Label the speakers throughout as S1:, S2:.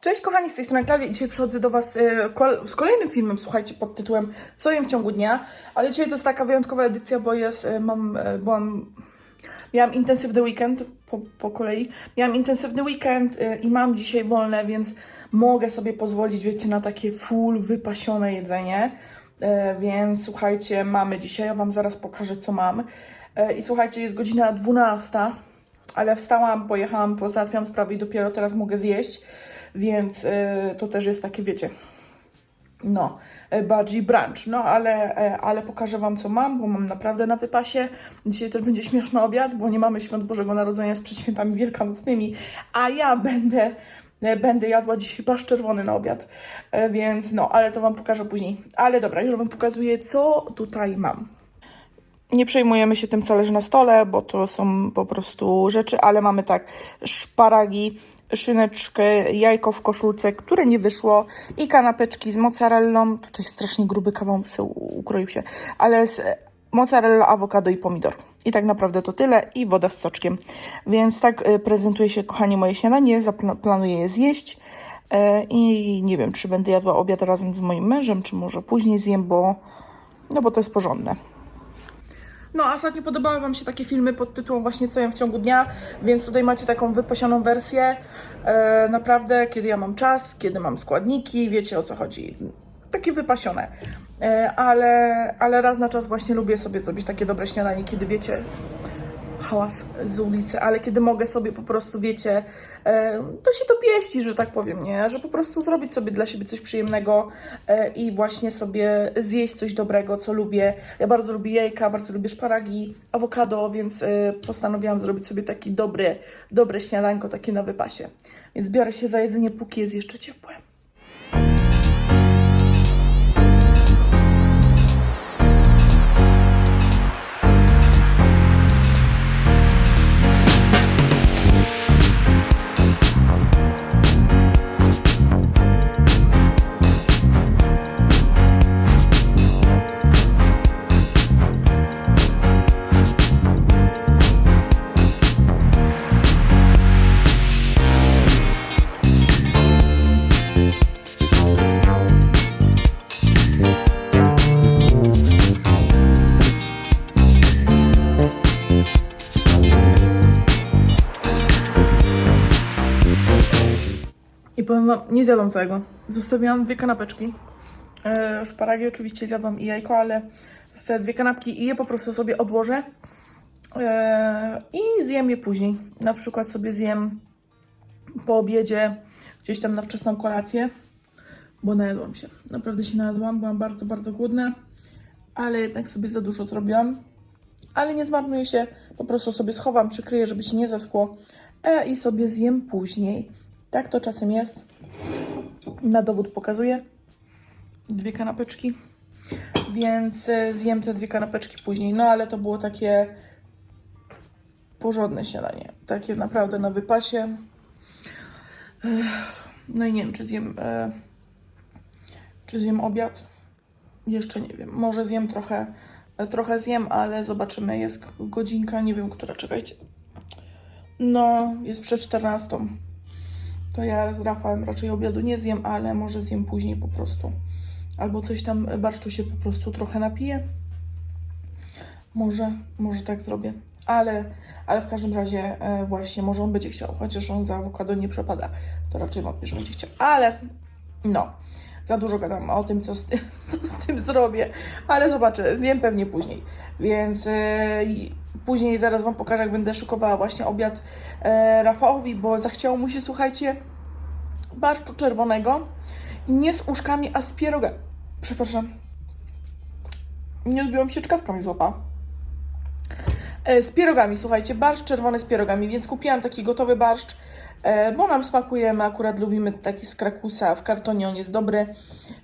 S1: Cześć kochani, z tej strony Klaudia i dzisiaj przychodzę do Was e, z kolejnym filmem, słuchajcie, pod tytułem Co jem w ciągu dnia, ale dzisiaj to jest taka wyjątkowa edycja, bo jest, e, mam, e, byłam, miałam intensywny weekend po, po kolei, miałam intensywny weekend i mam dzisiaj wolne, więc mogę sobie pozwolić, wiecie, na takie full wypasione jedzenie, więc słuchajcie, mamy dzisiaj, ja Wam zaraz pokażę co mam. I słuchajcie, jest godzina 12, ale wstałam, pojechałam, pozałatwiam sprawy i dopiero teraz mogę zjeść, więc y, to też jest takie, wiecie, no, y, bardziej brunch, no ale, y, ale pokażę Wam co mam, bo mam naprawdę na wypasie. Dzisiaj też będzie śmieszny obiad, bo nie mamy świąt Bożego Narodzenia z przedświętami wielkanocnymi, a ja będę Będę jadła dzisiaj barszcz czerwony na obiad, więc no, ale to Wam pokażę później. Ale dobra, już Wam pokazuję, co tutaj mam. Nie przejmujemy się tym, co leży na stole, bo to są po prostu rzeczy, ale mamy tak szparagi, szyneczkę, jajko w koszulce, które nie wyszło i kanapeczki z mozzarellą. Tutaj strasznie gruby kawał se ukroił się, ale z mozzarella, awokado i pomidor. I tak naprawdę to tyle i woda z soczkiem. Więc tak y, prezentuje się, kochani, moje śniadanie. Zapla- planuję je zjeść. E, I nie wiem, czy będę jadła obiad razem z moim mężem, czy może później zjem, bo, no bo to jest porządne. No, a ostatnio podobały Wam się takie filmy pod tytułem właśnie Co jem w ciągu dnia, więc tutaj macie taką wypasioną wersję. E, naprawdę, kiedy ja mam czas, kiedy mam składniki, wiecie o co chodzi. Takie wypasione. E, ale, ale raz na czas właśnie lubię sobie zrobić takie dobre śniadanie, kiedy wiecie, hałas z ulicy, ale kiedy mogę sobie po prostu, wiecie, e, to się to pieści, że tak powiem, nie? Że po prostu zrobić sobie dla siebie coś przyjemnego e, i właśnie sobie zjeść coś dobrego, co lubię. Ja bardzo lubię jajka, bardzo lubię szparagi, awokado, więc e, postanowiłam zrobić sobie taki dobry, dobre śniadanko, takie na wypasie. Więc biorę się za jedzenie, póki jest jeszcze ciepłe. I powiem wam, nie zjadłam całego. Zostawiłam dwie kanapeczki. E, szparagi oczywiście zjadłam i jajko, ale zostały dwie kanapki i je po prostu sobie odłożę. E, I zjem je później. Na przykład sobie zjem po obiedzie, gdzieś tam na wczesną kolację, bo najadłam się. Naprawdę się najadłam, byłam bardzo, bardzo głodna, ale jednak sobie za dużo zrobiłam. Ale nie zmarnuję się, po prostu sobie schowam, przykryję, żeby się nie zaschło e, i sobie zjem później. Tak to czasem jest. Na dowód pokazuję. Dwie kanapeczki. Więc e, zjem te dwie kanapeczki później. No ale to było takie porządne śniadanie. Takie naprawdę na wypasie. No i nie wiem, czy zjem, e, czy zjem obiad. Jeszcze nie wiem. Może zjem trochę, e, trochę zjem, ale zobaczymy. Jest godzinka, nie wiem, która, czekajcie. No, jest przed 14. To ja z Rafałem raczej obiadu nie zjem, ale może zjem później po prostu. Albo coś tam barszczu się po prostu trochę napiję. Może, może tak zrobię. Ale, ale w każdym razie e, właśnie może on będzie chciał, chociaż on za awokado nie przepada. To raczej wątpię, że będzie chciał. Ale no, za dużo gadam o tym, co z co z tym zrobię. Ale zobaczę, zjem pewnie później. Więc i później zaraz Wam pokażę, jak będę szykowała właśnie obiad Rafałowi, bo zachciało mu się, słuchajcie, barszczu czerwonego. Nie z uszkami, a z pierogami. Przepraszam. Nie odbiłam się, czkawka mi złapała. E, Z pierogami, słuchajcie, barszcz czerwony z pierogami, więc kupiłam taki gotowy barszcz, e, bo nam smakuje, my akurat lubimy taki z krakusa, w kartonie on jest dobry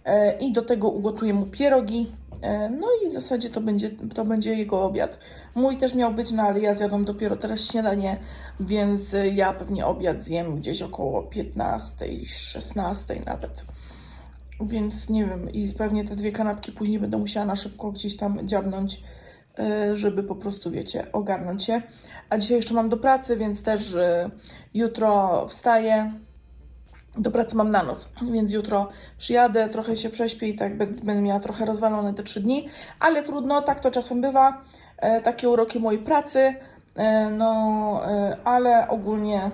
S1: e, i do tego ugotuję mu pierogi, e, no i w zasadzie to będzie, to będzie jego obiad. Mój też miał być, no ale ja zjadłam dopiero teraz śniadanie, więc e, ja pewnie obiad zjem gdzieś około 15, 16 nawet. Więc nie wiem, i pewnie te dwie kanapki później będę musiała na szybko gdzieś tam dziabnąć, y, żeby po prostu, wiecie, ogarnąć się. A dzisiaj jeszcze mam do pracy, więc też y, jutro wstaję. Do pracy mam na noc, więc jutro przyjadę, trochę się prześpię i tak będę miała trochę rozwalone te trzy dni, ale trudno, tak to czasem bywa, e, takie uroki mojej pracy, e, no, e, ale ogólnie,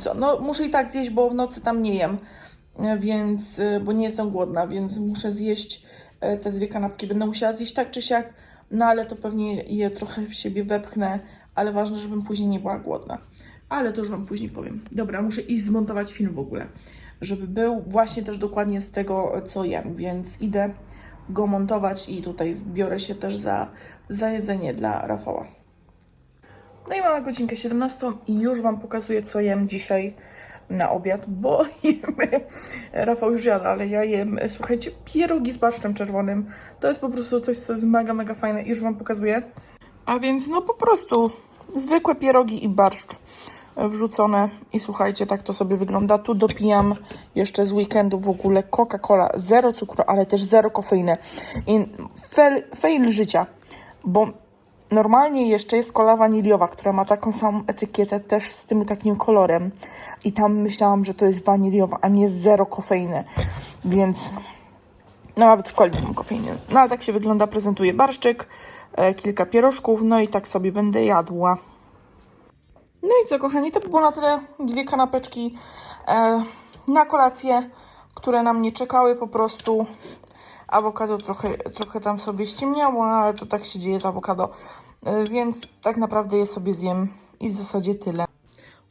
S1: co, no muszę i tak zjeść, bo w nocy tam nie jem, e, więc, e, bo nie jestem głodna, więc muszę zjeść e, te dwie kanapki, będę musiała zjeść tak czy siak, no ale to pewnie je trochę w siebie wepchnę, ale ważne, żebym później nie była głodna. Ale to już Wam później powiem. Dobra, muszę iść zmontować film w ogóle, żeby był właśnie też dokładnie z tego, co jem, więc idę go montować i tutaj zbiorę się też za, za jedzenie dla Rafała. No i mamy godzinkę 17 i już Wam pokazuję, co jem dzisiaj na obiad, bo jemy, Rafał już jada, ale ja jem, słuchajcie, pierogi z barszczem czerwonym. To jest po prostu coś, co jest mega, mega fajne i już Wam pokazuję. A więc no po prostu zwykłe pierogi i barszcz wrzucone i słuchajcie, tak to sobie wygląda. Tu dopijam jeszcze z weekendu w ogóle Coca-Cola, zero cukru, ale też zero kofeiny. I fail, fail życia, bo normalnie jeszcze jest kola waniliowa, która ma taką samą etykietę, też z tym takim kolorem. I tam myślałam, że to jest waniliowa, a nie zero kofeiny, więc no nawet w coli mam kofeiny. No ale tak się wygląda, prezentuje barszczyk, e, kilka pierożków, no i tak sobie będę jadła. No i co, kochani, to by było na tyle. Dwie kanapeczki e, na kolację, które na mnie czekały po prostu. Awokado trochę, trochę tam sobie ściemniało, no ale to tak się dzieje z awokado. E, więc tak naprawdę je sobie zjem i w zasadzie tyle.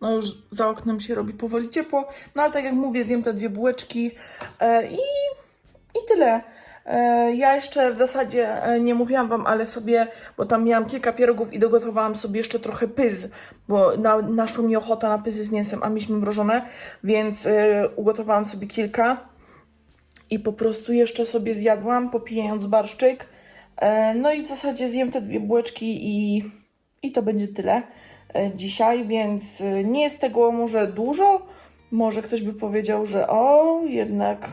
S1: No już za oknem się robi powoli ciepło, no ale tak jak mówię, zjem te dwie bułeczki e, i i tyle. E, Ja jeszcze w zasadzie e, nie mówiłam Wam, ale sobie, bo tam miałam kilka pierogów i dogotowałam sobie jeszcze trochę pyz, bo na, naszła mi ochota na pyzy z mięsem, a mieliśmy mrożone, więc e, ugotowałam sobie kilka i po prostu jeszcze sobie zjadłam, popijając barszczyk. No i w zasadzie zjem te dwie bułeczki i, i to będzie tyle dzisiaj, więc nie jest tego może dużo. Może ktoś by powiedział, że o, jednak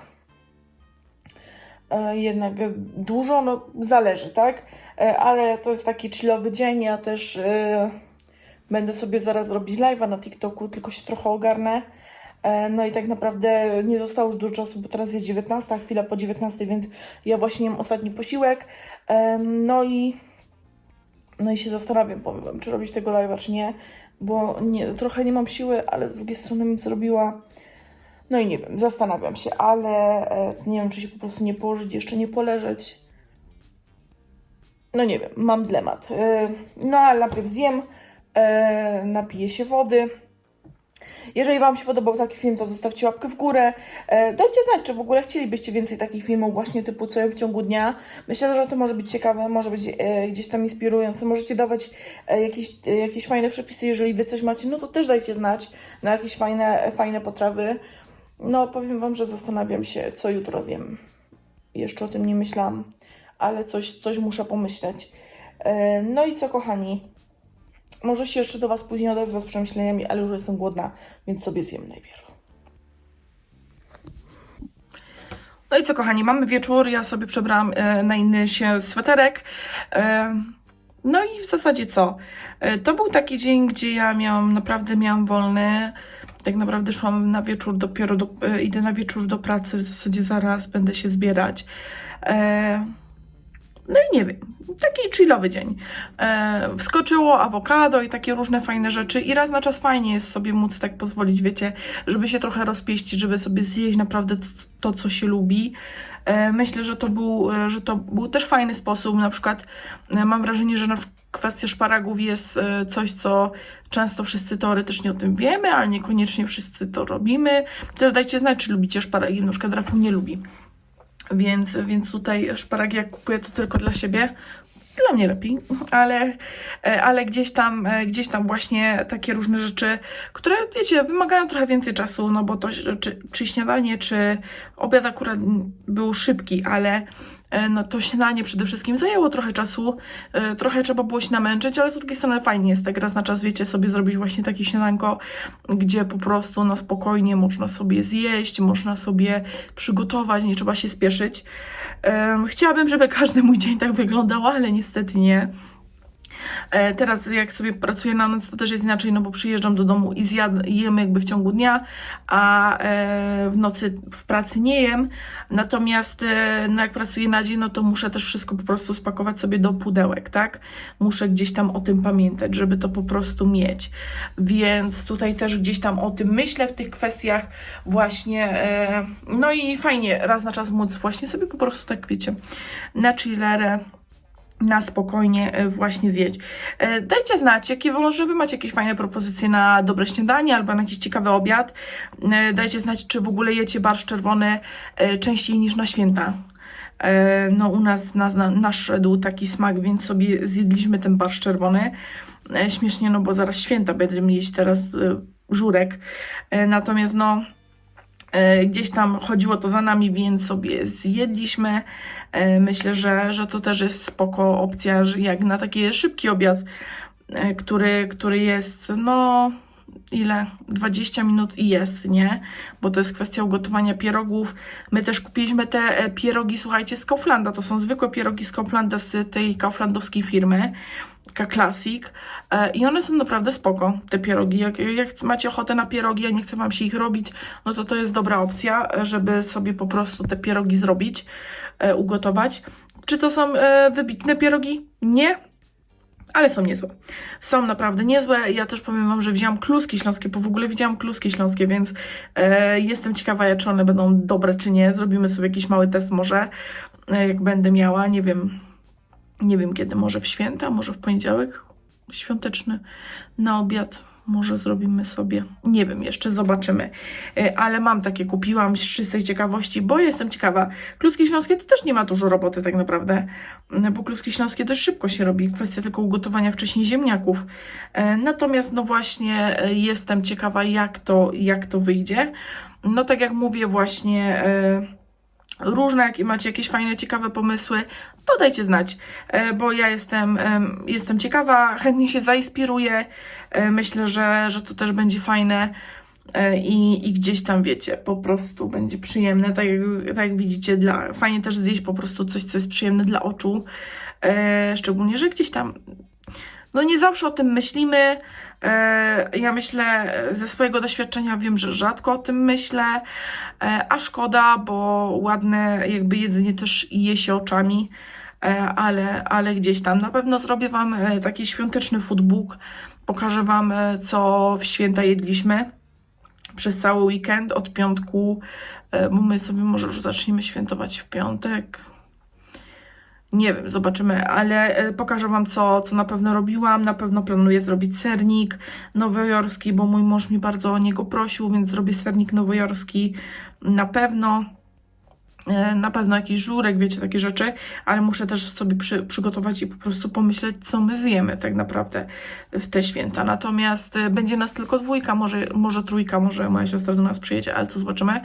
S1: jednak dużo, no zależy, tak? E, Ale to jest taki chillowy dzień, ja też e, będę sobie zaraz robić live'a na TikToku, tylko się trochę ogarnę. E, No i tak naprawdę nie zostało już dużo czasu, bo teraz jest 19, chwila po 19, więc ja właśnie jem ostatni posiłek. E, No i no i się zastanawiam, powiem wam, czy robić tego live'a, czy nie, bo nie, trochę nie mam siły, ale z drugiej strony bym zrobiła. No i nie wiem, zastanawiam się, ale e, nie wiem, czy się po prostu nie położyć, jeszcze nie poleżeć. No nie wiem, mam dylemat. E, no ale najpierw zjem, e, napiję się wody. Jeżeli Wam się podobał taki film, to zostawcie łapkę w górę. Dajcie znać, czy w ogóle chcielibyście więcej takich filmów właśnie typu co w ciągu dnia. Myślę, że to może być ciekawe, może być gdzieś tam inspirujące. Możecie dawać jakieś, jakieś fajne przepisy, jeżeli Wy coś macie, no to też dajcie znać na jakieś fajne, fajne potrawy. No powiem Wam, że zastanawiam się, co jutro zjem. Jeszcze o tym nie myślałam, ale coś, coś muszę pomyśleć. E, no i co, kochani? Może się jeszcze do Was później odezwę z przemyśleniami, ale już jestem głodna, więc sobie zjem najpierw. No i co, kochani, mamy wieczór. Ja sobie przebrałam e, na inny się sweterek. E, no i w zasadzie co? To był taki dzień, gdzie ja miałam, naprawdę miałam wolny. Tak naprawdę szłam na wieczór dopiero, do, e, idę na wieczór do pracy, w zasadzie zaraz będę się zbierać. E, no i nie wiem, taki chillowy dzień. E, wskoczyło awokado i takie różne fajne rzeczy i raz na czas fajnie jest sobie móc tak pozwolić, wiecie, żeby się trochę rozpieścić, żeby sobie zjeść naprawdę to, co się lubi. E, myślę, że to, był, e, że to był też fajny sposób, na przykład e, mam wrażenie, że na przykład kwestia szparagów jest e, coś, co często wszyscy teoretycznie o tym wiemy, ale niekoniecznie wszyscy to robimy. To dajcie znać, czy lubicie szparagi, na przykład Rafał nie lubi. Więc, więc tutaj szparagi jak kupuję to tylko dla siebie. Dla mnie lepiej, ale, e, ale gdzieś tam, e, gdzieś tam właśnie takie różne rzeczy, które wiecie, wymagają trochę więcej czasu, no bo to czy, czy śniadanie, czy obiad akurat był szybki, ale e, no to śniadanie przede wszystkim zajęło trochę czasu, trochę trzeba było się namęczyć, ale z drugiej strony fajnie jest tak raz na czas, wiecie, sobie zrobić właśnie takie śniadanko, gdzie po prostu na spokojnie można sobie zjeść, można sobie przygotować, nie trzeba się spieszyć. Chciałabym, żeby każdy mój dzień tak wyglądał, ale niestety nie. E, Teraz jak sobie pracuję na noc, to też jest inaczej, no bo przyjeżdżam do domu i zjad, jem jakby w ciągu dnia, a e, w nocy w pracy nie jem. Natomiast e, no jak pracuję na dzień, no to muszę też wszystko po prostu spakować sobie do pudełek, tak? Muszę gdzieś tam o tym pamiętać, żeby to po prostu mieć. Więc tutaj też gdzieś tam o tym myślę w tych kwestiach właśnie. No i fajnie raz na czas móc właśnie sobie po prostu tak, wiecie, na chillerę na spokojnie e, właśnie zjeść. E, Dajcie znać, jakie może wy macie jakieś fajne propozycje na dobre śniadanie albo na jakiś ciekawy obiad. E, Dajcie znać, czy w ogóle jecie barszcz czerwony częściej niż na święta. No u nas, nas na- naszedł taki smak, więc sobie zjedliśmy ten barszcz czerwony. Śmiesznie, no bo zaraz święta będziemy jeść teraz żurek. Natomiast no Gdzieś tam chodziło to za nami, więc sobie zjedliśmy. E, Myślę, że, że to też jest spoko opcja, że jak na taki szybki obiad, e, który, który jest, no ile? 20 minut i jest, nie? Bo to jest kwestia ugotowania pierogów. My też kupiliśmy te e, pierogi, słuchajcie, z Kauflanda. To są zwykłe pierogi z Kauflanda, z tej kauflandowskiej firmy. K-Classic E, i one są naprawdę spoko, te pierogi. Jak, jak macie ochotę na pierogi, a nie chce Wam się ich robić, no to to jest dobra opcja, e, żeby sobie po prostu te pierogi zrobić, e, ugotować. Czy to są wybitne pierogi? Nie, ale są niezłe. Są naprawdę niezłe. Ja też powiem Wam, że wzięłam kluski śląskie, bo w ogóle widziałam kluski śląskie, więc e, jestem ciekawa, czy one będą dobre, czy nie. Zrobimy sobie jakiś mały test może, e, jak będę miała, nie wiem, nie wiem kiedy, może w święta, może w poniedziałek świąteczny na obiad. Może zrobimy sobie, nie wiem, jeszcze zobaczymy. E, Ale mam takie, kupiłam z czystej ciekawości, bo jestem ciekawa. Kluski śląskie to też nie ma dużo roboty tak naprawdę, m, bo kluski śląskie dość szybko się robi. Kwestia tylko ugotowania wcześniej ziemniaków. E, Natomiast no właśnie e, jestem ciekawa, jak to, jak to wyjdzie. No tak jak mówię właśnie... różne, jakie macie jakieś fajne, ciekawe pomysły, to dajcie znać, e, bo ja jestem, em, jestem ciekawa, chętnie się zainspiruję. E, Myślę, że, że to też będzie fajne e, i, i gdzieś tam wiecie, po prostu będzie przyjemne, tak jak, tak jak widzicie, dla, fajnie też zjeść po prostu coś, co jest przyjemne dla oczu, szczególnie, że gdzieś tam no nie zawsze o tym myślimy. E, Ja myślę e, ze swojego doświadczenia wiem, że rzadko o tym myślę, e, a szkoda, bo ładne jakby jedzenie też je się oczami, ale, ale gdzieś tam. Na pewno zrobię Wam taki świąteczny foodbook, pokażę Wam co w święta jedliśmy przez cały weekend od piątku, bo my sobie może już zaczniemy świętować w piątek, nie wiem, zobaczymy, ale e, pokażę Wam, co, co na pewno robiłam. Na pewno planuję zrobić sernik nowojorski, bo mój mąż mi bardzo o niego prosił, więc zrobię sernik nowojorski na pewno. E, Na pewno jakiś żurek, wiecie, takie rzeczy, ale muszę też sobie przy, przygotować i po prostu pomyśleć, co my zjemy tak naprawdę w te święta. Natomiast e, będzie nas tylko dwójka, może, może trójka, może moja siostra do nas przyjedzie, ale to zobaczymy.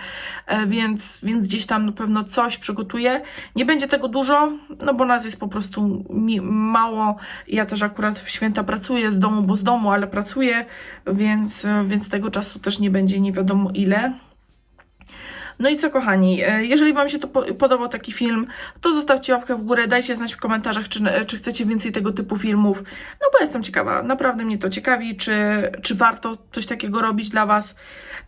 S1: E, Więc, więc gdzieś tam na pewno coś przygotuję. Nie będzie tego dużo, no bo nas jest po prostu mało. Ja też akurat w święta pracuję z domu, bo z domu, ale pracuję, więc, więc tego czasu też nie będzie nie wiadomo ile. No i co kochani, e, jeżeli Wam się to po- podobał taki film, to zostawcie łapkę w górę, dajcie znać w komentarzach, czy, czy chcecie więcej tego typu filmów, no bo jestem ciekawa, naprawdę mnie to ciekawi, czy, czy warto coś takiego robić dla Was,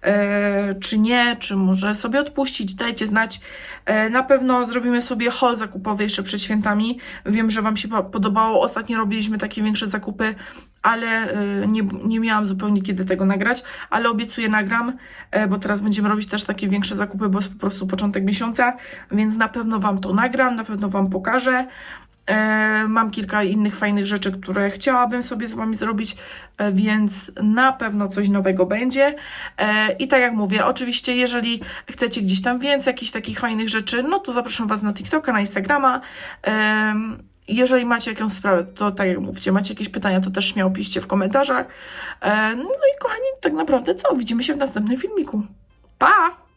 S1: e, czy nie, czy może sobie odpuścić, dajcie znać. E, na pewno zrobimy sobie haul zakupowy jeszcze przed świętami, wiem, że Wam się po- podobało, ostatnio robiliśmy takie większe zakupy, ale e, nie, nie miałam zupełnie kiedy tego nagrać, ale obiecuję nagram, e, bo teraz będziemy robić też takie większe zakupy, bo jest po prostu początek miesiąca, więc na pewno Wam to nagram, na pewno Wam pokażę. E, Mam kilka innych fajnych rzeczy, które chciałabym sobie z Wami zrobić, e, więc na pewno coś nowego będzie. E, I tak jak mówię, oczywiście, jeżeli chcecie gdzieś tam więcej jakichś takich fajnych rzeczy, no to zapraszam Was na TikToka, na Instagrama. Jeżeli macie jakąś sprawę, to tak jak mówicie, macie jakieś pytania, to też śmiało piszcie w komentarzach. No i kochani, tak naprawdę co? Widzimy się w następnym filmiku. Pa!